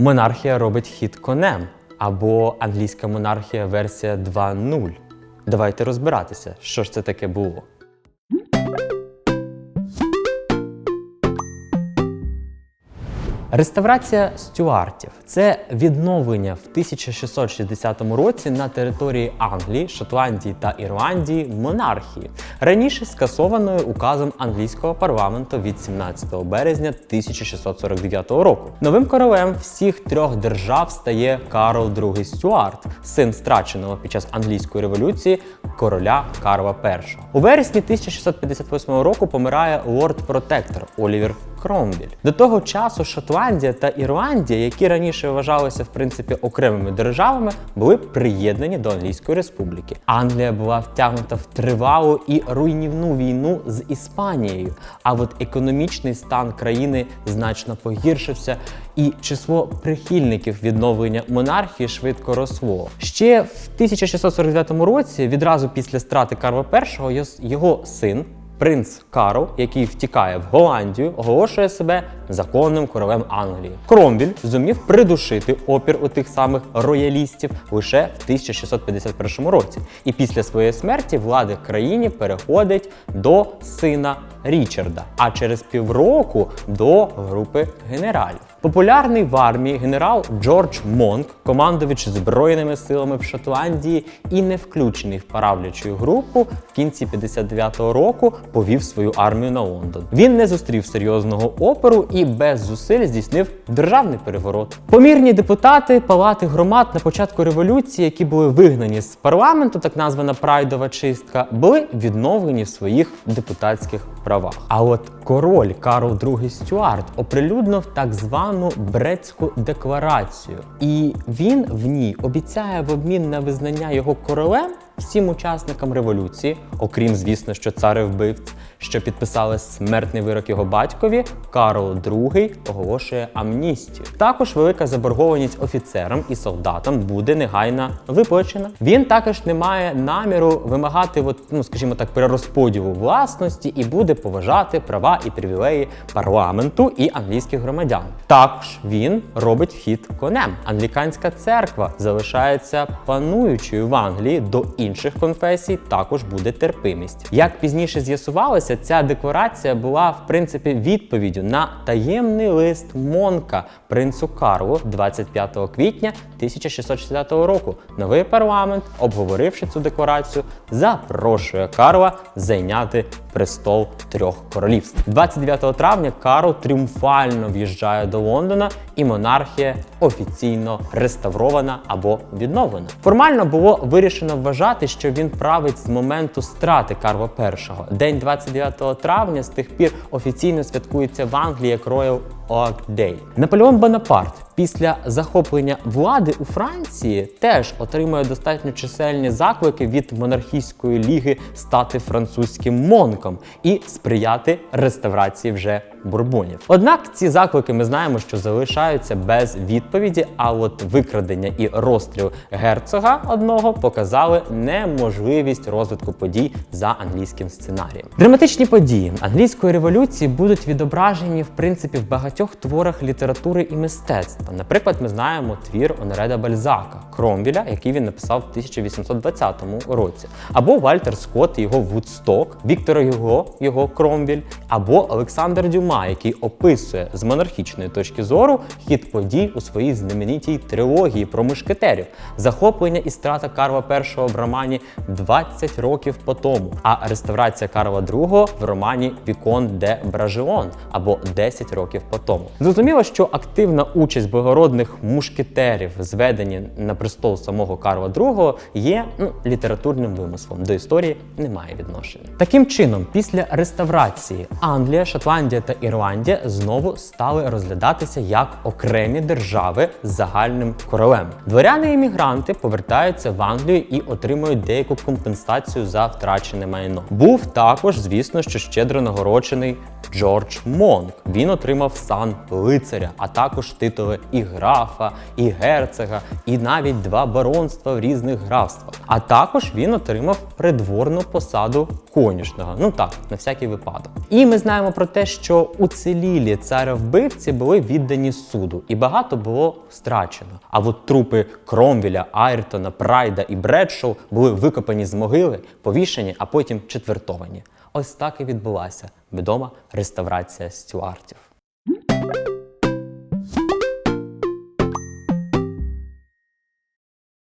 Монархія робить хід конем або англійська монархія версія 2.0. Давайте розбиратися, що ж це таке було. Реставрація стюартів це відновлення в 1660 році на території Англії, Шотландії та Ірландії монархії, раніше скасованої указом англійського парламенту від 17 березня 1649 року. Новим королем всіх трьох держав стає Карл II Стюарт, син страченого під час англійської революції короля Карла І. У вересні 1658 року помирає лорд-протектор Олівер Кромвіль. До того часу Шотландія та Ірландія, які раніше вважалися в принципі окремими державами, були приєднані до Англійської республіки. Англія була втягнута в тривалу і руйнівну війну з Іспанією. А от економічний стан країни значно погіршився, і число прихильників відновлення монархії швидко росло. Ще в 1649 році, відразу після страти Карла І, його син Принц Карл, який втікає в Голландію, оголошує себе законним королем Англії. Кромвіль зумів придушити опір у тих самих роялістів лише в 1651 році. І після своєї смерті влади країні переходить до сина Річарда, а через півроку до групи генералів. Популярний в армії генерал Джордж Монк, командувач збройними силами в Шотландії і не включений в правлячу групу, в кінці 59-го року повів свою армію на Лондон. Він не зустрів серйозного опору і без зусиль здійснив державний переворот. Помірні депутати палати громад на початку революції, які були вигнані з парламенту, так названа прайдова чистка, були відновлені в своїх депутатських правах. А от король Карл II Стюарт оприлюднив так звану Брецьку декларацію, і він в ній обіцяє в обмін на визнання його королем всім учасникам революції, окрім звісно, що цари вбивць, що підписали смертний вирок його батькові, Карл II оголошує амністію. Також велика заборгованість офіцерам і солдатам буде негайно виплачена. Він також не має наміру вимагати, от, ну скажімо так, перерозподілу власності і буде поважати права і привілеї парламенту і англійських громадян. Також він робить вхід конем. Англіканська церква залишається пануючою в Англії до інших конфесій. Також буде терпимість. Як пізніше з'ясувалося, ця декларація була в принципі відповіддю на таємний лист Монка принцу Карлу 25 квітня 1660 року. Новий парламент, обговоривши цю декларацію, запрошує Карла зайняти престол трьох королівств. 29 травня Карл тріумфально в'їжджає до Лондона, і монархія офіційно реставрована або відновлена. Формально було вирішено вважати, що він править з моменту страти Карла І. День 29 травня з тих пір офіційно святкується в Англії як Royal Day. Наполеон Бонапарт після захоплення влади у Франції теж отримує достатньо чисельні заклики від монархійської ліги стати французьким монком і сприяти реставрації вже бурбонів. Однак ці заклики ми знаємо, що залишаються без відповіді. А от викрадення і розстріл герцога одного показали неможливість розвитку подій за англійським сценарієм. Драматичні події англійської революції будуть відображені в принципі в багатьох творах літератури і мистецтва. Наприклад, ми знаємо твір Онереда Бальзака Кромвіля, який він написав в 1820 році, або Вальтер Скотт і його Вудсток, Віктор Юго, його Кромвіль, або Олександр Дюма, який описує з монархічної точки зору хід подій у своїй знаменитій трилогії про мушкетерів, захоплення і страта Карла І в романі 20 років по тому, а реставрація Карла II в романі Вікон де Бражеон або 10 років по тому. Зрозуміло, що активна участь благородних мушкетерів, зведені на престол самого Карла II, є ну, літературним вимислом. До історії немає відношення. Таким чином, після реставрації Англія, Шотландія та Ірландія знову стали розглядатися як окремі держави з загальним королем. Дворяни-іммігранти повертаються в Англію і отримують деяку компенсацію за втрачене майно. Був також, звісно, що щедро нагороджений Джордж Монк. Він отримав сан лицаря, а також титули і графа, і герцога, і навіть два баронства в різних графствах. А також він отримав придворну посаду конюшного. Ну так, на всякий випадок. І ми знаємо про те, що уцілілі царевбивці були віддані суду, і багато було страчено. А от трупи Кромвіля, Айртона, Прайда і Бредшоу були викопані з могили, повішені, а потім четвертовані. Ось так і відбулася відома реставрація стюартів.